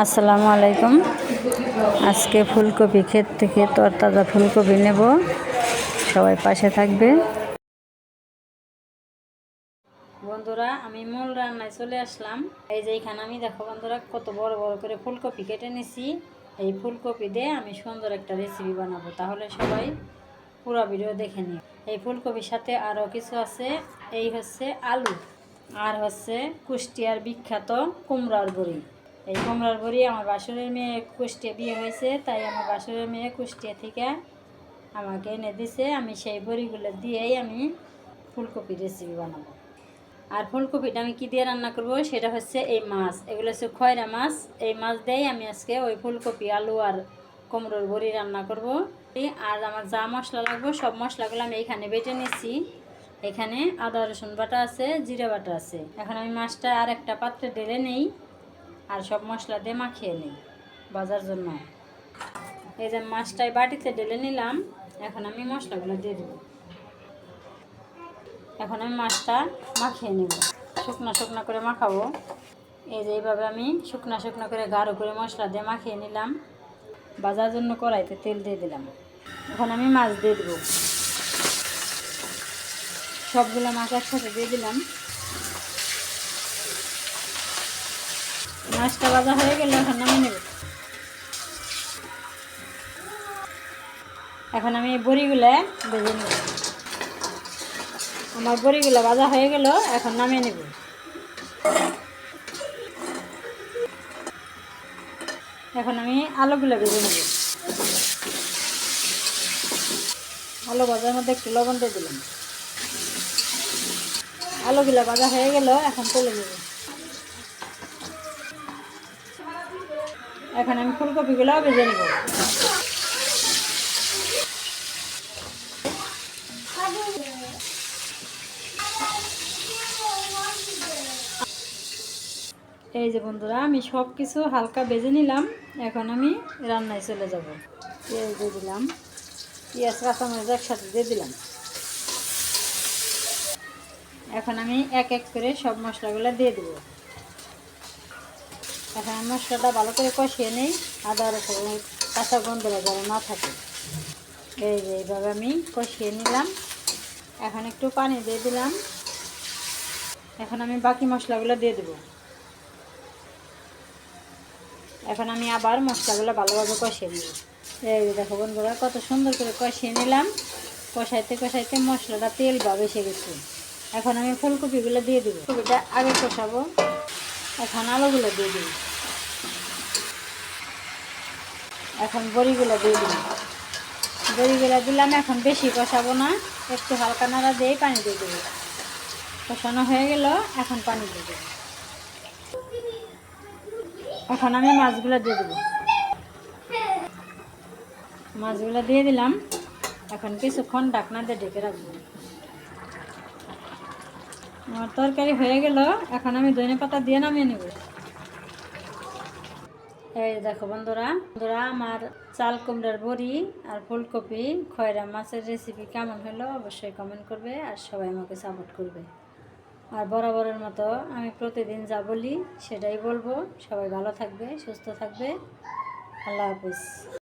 আসসালামু আলাইকুম। আজকে ফুলকপি ক্ষেত থেকে তরতাজা ফুলকপি নেব। সবাই পাশে থাকবে। বন্ধুরা, আমি মূল রান্নায় চলে আসলাম। এই যে এখানে আমি দেখো বন্ধুরা, কত বড় বড় করে ফুলকপি কেটে নিছি। এই ফুলকপি দিয়ে আমি সুন্দর একটা রেসিপি বানাবো। তাহলে সবাই পুরো ভিডিও দেখে নিও। এই ফুলকপির সাথে আরও কিছু আছে। এই হচ্ছে আলু, আর হচ্ছে কুষ্টিয়ার বিখ্যাত কুমড়ার বড়ি। এই কুমড়ার বড়ি আমার বাসুরের মেয়ে কুষ্টিয়া বিয়ে হয়েছে, তাই আমার বাসুরের মেয়ে কুষ্টিয়া থেকে আমাকে এনে দিছে। আমি সেই বড়িগুলো দিয়েই আমি ফুলকপি রেসিপি বানাবো। আর ফুলকপিটা আমি কী দিয়ে রান্না করব? সেটা হচ্ছে এই মাছ। এগুলো হচ্ছে খয়রা মাছ। এই মাছ দিয়েই আমি আজকে ওই ফুলকপি, আলু আর কুমড়োর বড়ি রান্না করব। আর আমার যা মশলা লাগবে, সব মশলাগুলো আমি এখানে বেটে নিচ্ছি এখানে আদা, রসুন বাটা আছে, জিরা বাটা আছে। এখন আমি মাছটা আর একটা পাত্রে ঢেলে নেই। আর সব মশলা দিয়ে মাখিয়ে নিই, বাজার জন্য। এই যে মাছটাই বাটিতে ঢেলে নিলাম, এখন আমি মশলাগুলো দিয়ে দেবো। এখন আমি মাছটা মাখিয়ে নেব। শুকনো শুকনো করে মাখাবো। এই যে এইভাবে আমি শুকনো শুকনো করে গাঢ় করে মশলা দিয়ে মাখিয়ে নিলাম। বাজার জন্য কড়াইতে তেল দিয়ে দিলাম। এখন আমি মাছ দিয়ে দেবো। সবগুলো মাছ একসাথে দিয়ে দিলাম। মাছটা ভাজা হয়ে গেলে এখন নামিয়ে নেব। এখন আমি বড়িগুলো ভেজে নেব। আমার বড়িগুলো ভাজা হয়ে গেল, এখন নামিয়ে নেব। এখন আমি আলুগুলো ভেজে নেব। আলু ভাজার মধ্যে একটু লবণ দিয়ে দিলাম। আলুগুলো ভাজা হয়ে গেল, এখন তুলে নেব। এখন আমি ফুলকপিগুলো ভেজে নেব। এই যে বন্ধুরা, আমি সব কিছু হালকা ভেজে নিলাম। এখন আমি রান্নায় চলে যাব। পেঁয়াজ দিয়ে দিলাম, পেঁয়াজ, কাঁচামরিচ একসাথে দিয়ে দিলাম। এখন আমি এক এক করে সব মশলাগুলো দিয়ে দেবো। এখন মশলাটা ভালো করে কষিয়ে নেই, আদা, রসুন কাঁচা গন্ধরা যেন না থাকে। এই যে এইভাবে আমি কষিয়ে নিলাম। এখন একটু পানি দিয়ে দিলাম। এখন আমি বাকি মশলাগুলো দিয়ে দেবো। এখন আমি আবার মশলাগুলো ভালোভাবে কষিয়ে নেব। এই দেখো বন্ধুরা, কত সুন্দর করে কষিয়ে নিলাম। কষাইতে কষাইতে মশলাটা তেল বা বেসে গেছে। এখন আমি ফুলকপিগুলো দিয়ে দেবো। কপিটা আগে কষাবো। এখন আলুগুলো দিয়ে দিই। এখন বড়িগুলো দিয়ে দিই। বড়িগুলো দিলাম, এখন বেশি কষাবো না। একটু হালকা নাড়া দিয়ে পানি দিয়ে দেবো। কষানো হয়ে গেল, এখন পানি দিয়ে দেবো। এখন আমি মাছগুলো দিয়ে দেবো। মাছগুলো দিয়ে দিলাম। এখন কিছুক্ষণ ডাকনা দিয়ে ঢেকে রাখব। আমার তরকারি হয়ে গেল, এখন আমি ধনে পাতা দিয়ে নামিয়ে নেব। এই দেখো বন্ধুরা বন্ধুরা, আমার চাল কুমড়ার বড়ি আর ফুলকপি, খয়রা মাছের রেসিপি কেমন হলো অবশ্যই কমেন্ট করবে আর সবাই আমাকে সাপোর্ট করবে। আর বরাবরের মতো আমি প্রতিদিন যা বলি সেটাই বলব। সবাই ভালো থাকবে, সুস্থ থাকবে। আল্লাহ হাফিজ।